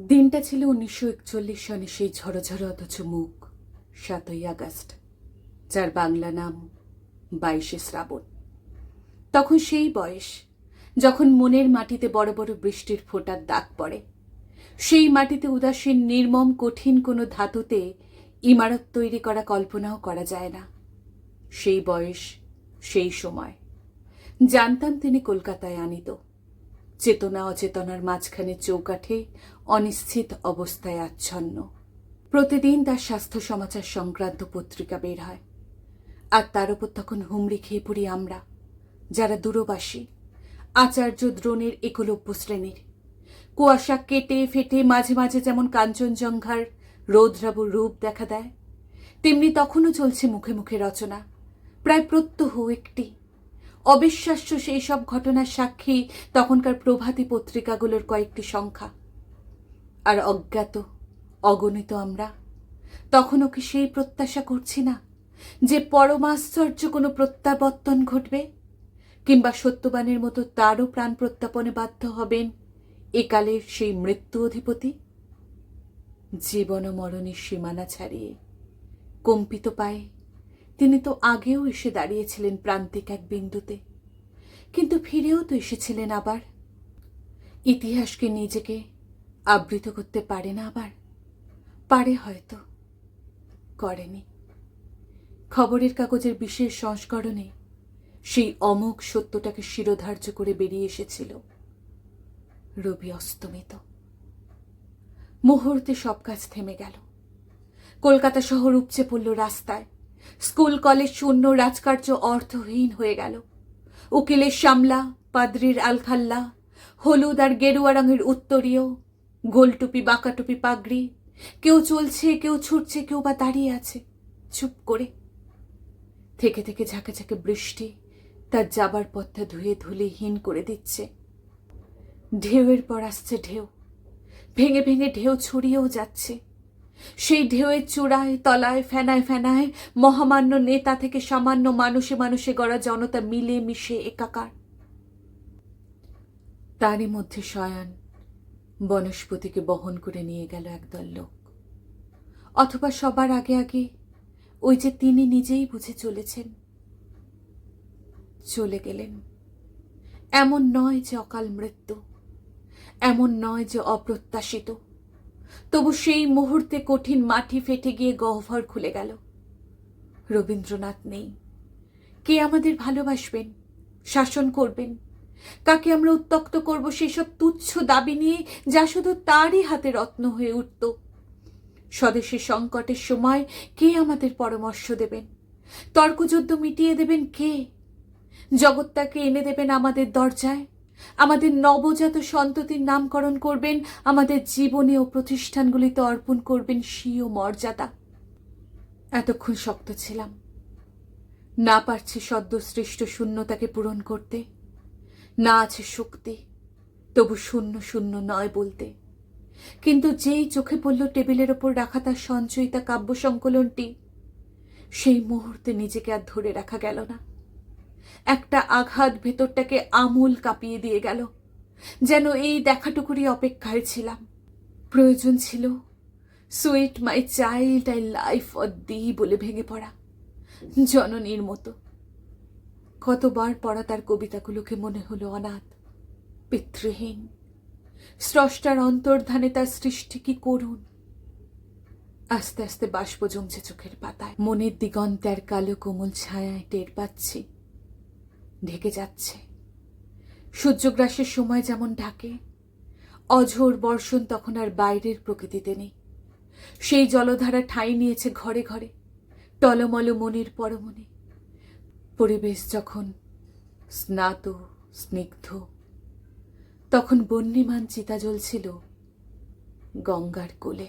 দিনটা ছিল উনিশশো একচল্লিশ সনে সেই ঝরঝর অথচ মুখ, সাতই আগস্ট, যার বাংলা নাম বাইশে শ্রাবণ। তখন সেই বয়স, যখন মনের মাটিতে বড় বড় বৃষ্টির ফোঁটার দাগ পড়ে, সেই মাটিতে উদাসীন, নির্মম, কঠিন কোনো ধাতুতে ইমারত তৈরি করা কল্পনাও করা যায় না। সেই বয়স, সেই সময়, জানতাম তিনি কলকাতায় আনিত। চেতনা অচেতনার মাঝখানে চৌকাঠে অনিশ্চিত অবস্থায় আচ্ছন্ন। প্রতিদিন তার স্বাস্থ্য সমাচার সংক্রান্ত পত্রিকা বের হয়। আর তার উপর তখন হুমড়ি খেয়ে পড়ি আমরা, যারা দূরবাসী, আচার্য দ্রোণের একলব্য শ্রেণির। কুয়াশা কেটে ফেটে মাঝে মাঝে যেমন কাঞ্চনজঙ্ঘার রৌদ্রাব রূপ দেখা দেয়, তেমনি তখনও চলছে মুখে মুখে রচনা, প্রায় প্রত্যহ একটি অবিশ্বাস্য সেই সব ঘটনার সাক্ষী তখনকার প্রভাতী পত্রিকাগুলোর কয়েকটি সংখ্যা। আর অজ্ঞাত, অগণিত আমরা, তখনও কি সেই প্রত্যাশা করছি না যে পরমাশ্চর্য কোনো প্রত্যাবর্তন ঘটবে? কিংবা সত্যবানের মতো তারও প্রাণ প্রত্যাপনে বাধ্য হবেন একালের সেই মৃত্যু অধিপতি? জীবন মরণের সীমানা ছাড়িয়ে কম্পিত পায়ে তিনি তো আগেও এসে দাঁড়িয়েছিলেন প্রান্তিক এক বিন্দুতে, কিন্তু ফিরেও তো এসেছিলেন আবার। ইতিহাসকে নিজেকে আবৃত করতে পারে না আবার, পারে হয়তো, করেনি। খবরের কাগজের বিশেষ সংস্করণে সেই অমোঘ সত্যটাকে শিরোধার্য করে বেরিয়ে এসেছিল রবি অস্তমিত। মুহূর্তে সব কাজ থেমে গেল। কলকাতা শহর উপচে পড়ল রাস্তায়। স্কুল কলেজ শূন্য রাজকার্য অর্থহীন হয়ে গেল। উকিলের সামলা পাদ্রির আলখাল্লা, হলুদ আর গেরুয়া রঙের উত্তরীয়, গোলটুপি, বাঁকাটুপি, পাগড়ি, কেউ চলছে, কেউ ছুটছে, কেউ বা দাঁড়িয়ে আছে। চুপ করে। থেকে থেকে ঝাঁকে ঝাঁকে বৃষ্টি তার যাবার পথটা ধুয়ে ধুলিহীন করে দিচ্ছে। ঢেউয়ের পর আসছে ঢেউ। ভেঙে ভেঙে ঢেউ ছড়িয়েও যাচ্ছে। সেই ঢেউয়ের চূড়ায়, তলায়, ফেনায় ফেনায় মহামান্য নেতা থেকে সামান্য মানুষে মানুষে গড়া জনতা মিলে মিশে একাকার। তারই মধ্যে শয়ান বনস্পতিকে বহন করে নিয়ে গেল একদল লোক। অথবা সবার আগে আগে ওই যে তিনি নিজেই বুঝে চলেছেন। চলে গেলেন। এমন নয় যে অকাল মৃত্যু, এমন নয় যে অপ্রত্যাশিত। তবু সেই মুহূর্তে কঠিন মাটি ফেটে গিয়ে গহ্বর খুলে গেল। রবীন্দ্রনাথ নেই। কে আমাদের ভালোবাসবেন, শাসন করবেন? কাকে আমরা উত্তক্ত করব সেসব তুচ্ছ দাবি নিয়ে যা শুধু তারই হাতে রত্ন হয়ে উঠত? স্বদেশী সংকটের সময় কে আমাদের পরামর্শ দেবেন? তর্কযুদ্ধ মিটিয়ে দেবেন কে? জগৎটাকে এনে দেবেন আমাদের দরজায়? আমাদের নবজাত সন্ততির নামকরণ করবেন, আমাদের জীবনে ও প্রতিষ্ঠানগুলিতে অর্পণ করবেন স্বীয় মর্যাদা। এতক্ষণ শক্ত ছিলাম। না পারছি সদ্য সৃষ্ট শূন্যতাকে পূরণ করতে, না আছে শক্তি, তবু শূন্য শূন্য নয় বলতে। কিন্তু যেই চোখে পড়ল টেবিলের ওপর রাখা তার সঞ্চয়িতা কাব্য সংকলনটি, সেই মুহূর্তে নিজেকে আর ধরে রাখা গেল না। একটা আঘাত ভেতরটাকে আমূল কাঁপিয়ে দিয়ে গেল। যেন এই দেখাটুকুরই অপেক্ষায় ছিলাম। প্রয়োজন ছিল sweet my child I life or the বলে ভেঙে পড়া জননীর মতো। কতবার পড়া তার কবিতাগুলোকে মনে হলো অনাথ, পিতৃহীন। স্রষ্টার অন্তর্ধানে তার সৃষ্টি কি করুন আস্তে আস্তে বাষ্প জমছে চোখের পাতায়। মনের দিগন্তে আর কালো কোমল ছায়ায় টের পাচ্ছি। ঢেকে যাচ্ছে। সূর্যগ্রাসের সময় যেমন ঢাকে, অঝোর বর্ষণ তখন আর বাইরের প্রকৃতিতে নেই। সেই জলধারা ঠাঁই নিয়েছে ঘরে ঘরে, টলমল মনের পরমনে। পরিবেশ যখন স্নাত, স্নিগ্ধ, তখন বন্যিমান চিতা জ্বলছিল গঙ্গার কোলে।